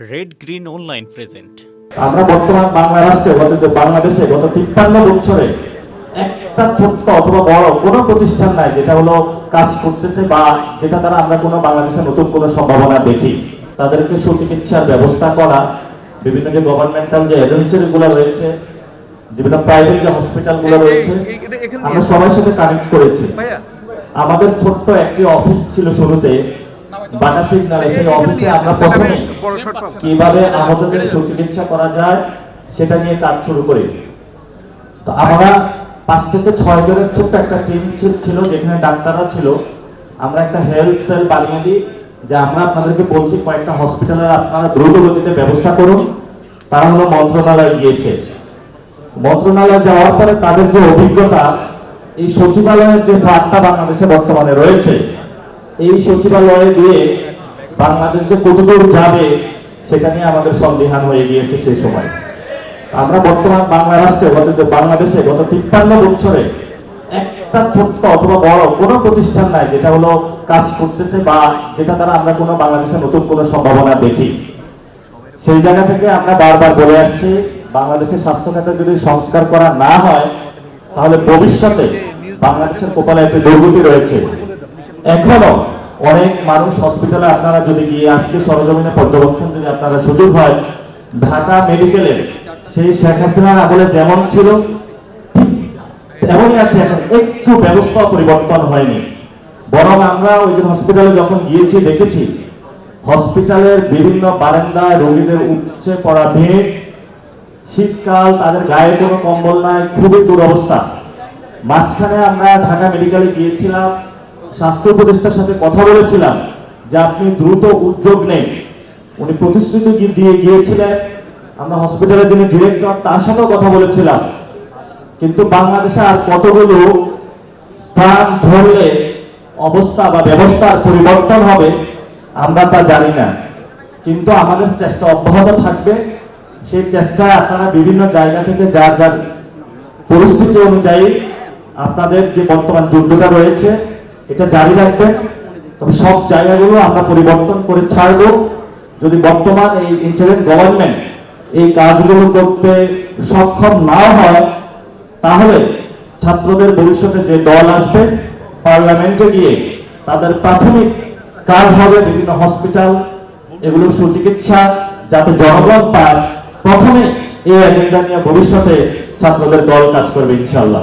Red green online present আমরা বর্তমান বাংলা রাষ্ট্রে গত বাংলাদেশে গত তিপ্পান্ন বছরে একটা ছোট্ট অথবা বড় কোনো প্রতিষ্ঠান নাই যেটা হলো কাজ করতেছে বা যেটা দ্বারা আমরা কোনো বাংলাদেশে নতুন কোনো সম্ভাবনা দেখি। তাদেরকে সুচিকিৎসার ব্যবস্থা করা বিভিন্ন যে গভর্নমেন্টাল যে এজেন্সিগুলো রয়েছে বিভিন্ন প্রাইভেট যে হসপিটালগুলো রয়েছে আমরা সবার সাথে কানেক্ট করেছি। আমাদের ছোট্ট একটি অফিস ছিল শুরুতে বাটা সেই অফিসে আমরা প্রথমে কীভাবে আমাদের সুচিকিৎসা করা যায় সেটা নিয়ে কাজ শুরু করি। তো আমরা পাঁচ থেকে ছয় জনের ছোট্ট একটা টিম ছিল যেখানে ডাক্তাররা ছিল। আমরা একটা হেলথ সেল বানিয়ে দিই যে আমরা আপনাদেরকে বলছি কয়েকটা হসপিটালের আপনারা দ্রুত গতিতে ব্যবস্থা করুন। তারা হলো মন্ত্রণালয়ে গিয়েছে। মন্ত্রণালয়ে যাওয়ার পরে তাদের যে অভিজ্ঞতা এই সচিবালয়ের যে ভাগটা বাংলাদেশে বর্তমানে রয়েছে এই সচিবালয়ে দিয়ে বাংলাদেশ যে কতদূর যাবে, সেটা নিয়ে আমাদের সন্দেহান হয়ে গিয়েছে সেই সময়। আমরা বর্তমান বাংলা রাষ্ট্রে বাংলাদেশে গত তিপ্পান্ন বছরে একটা ছোট্ট অথবা বড় কোনো প্রতিষ্ঠান নাই, যেটা হলো কাজ করতেছে বা যেটা দ্বারা আমরা কোনো বাংলাদেশে নতুন কোনো সম্ভাবনা দেখি। সেই জায়গা থেকে আমরা বারবার বলে আসছি বাংলাদেশের স্বাস্থ্য খাতে যদি সংস্কার করা না হয়, তাহলে ভবিষ্যতে বাংলাদেশের কপালে একটি দুর্গতি রয়েছে। এখনও অনেক মানুষ হসপিটালে আপনারা যদি গিয়ে আজকে সরজমিনে পর্যবেক্ষণ যদি আপনারা সুযোগ হয়, ঢাকা মেডিকেলের সেই শেখ হাসিনার আমলে যেমন ছিল, ঠিক এমনই আছে এখন। একটু ব্যবস্থা পরিবর্তন হয়নি। বরং আমরা ওই দিন হসপিটালে যখন গিয়েছি, দেখেছি হসপিটালের বিভিন্ন বারান্দায় রোগীদের উচ্ছে পড়া ভিড়, শীতকাল, তাদের গায়ে কোনো কম্বল নাই, খুবই দুরবস্থা। মাঝখানে আমরা ঢাকা মেডিকেলে গিয়েছিলাম স্বাস্থ্য উপদেষ্টার সাথে কথা বলেছিলাম যে আপনি দ্রুত উদ্যোগ নেন। উনি প্রতিশ্রুতি দিয়ে গিয়েছিলেন। আমরা হসপিটালের যিনি ডিরেক্টর তার সাথেও কথা বলেছিলাম। কিন্তু বাংলাদেশে আর কতগুলো প্রাণ ধরলে অবস্থা বা ব্যবস্থার পরিবর্তন হবে, আমরা তা জানি না। কিন্তু আমাদের চেষ্টা অব্যাহত থাকবে। সেই চেষ্টায় আপনারা বিভিন্ন জায়গা থেকে যার যার পরিস্থিতি অনুযায়ী আপনাদের যে বর্তমান যুদ্ধটা রয়েছে এটা জারি রাখবেন। তবে সব জায়গাগুলো আমরা পরিবর্তন করে ছাড়ব। যদি বর্তমান এই ইন্টারিম গভর্নমেন্ট এই কাজগুলো করতে সক্ষম নাও হয়, তাহলে ছাত্রদের ভবিষ্যতে যে দল আসবে, পার্লামেন্টে গিয়ে তাদের প্রাথমিক কাজ হবে বিভিন্ন হসপিটাল এগুলো সুচিকিৎসা, যাতে জনগণ পায়। প্রথমে এই এজেন্ডা নিয়ে ভবিষ্যতে ছাত্রদের দল কাজ করবে ইনশাল্লাহ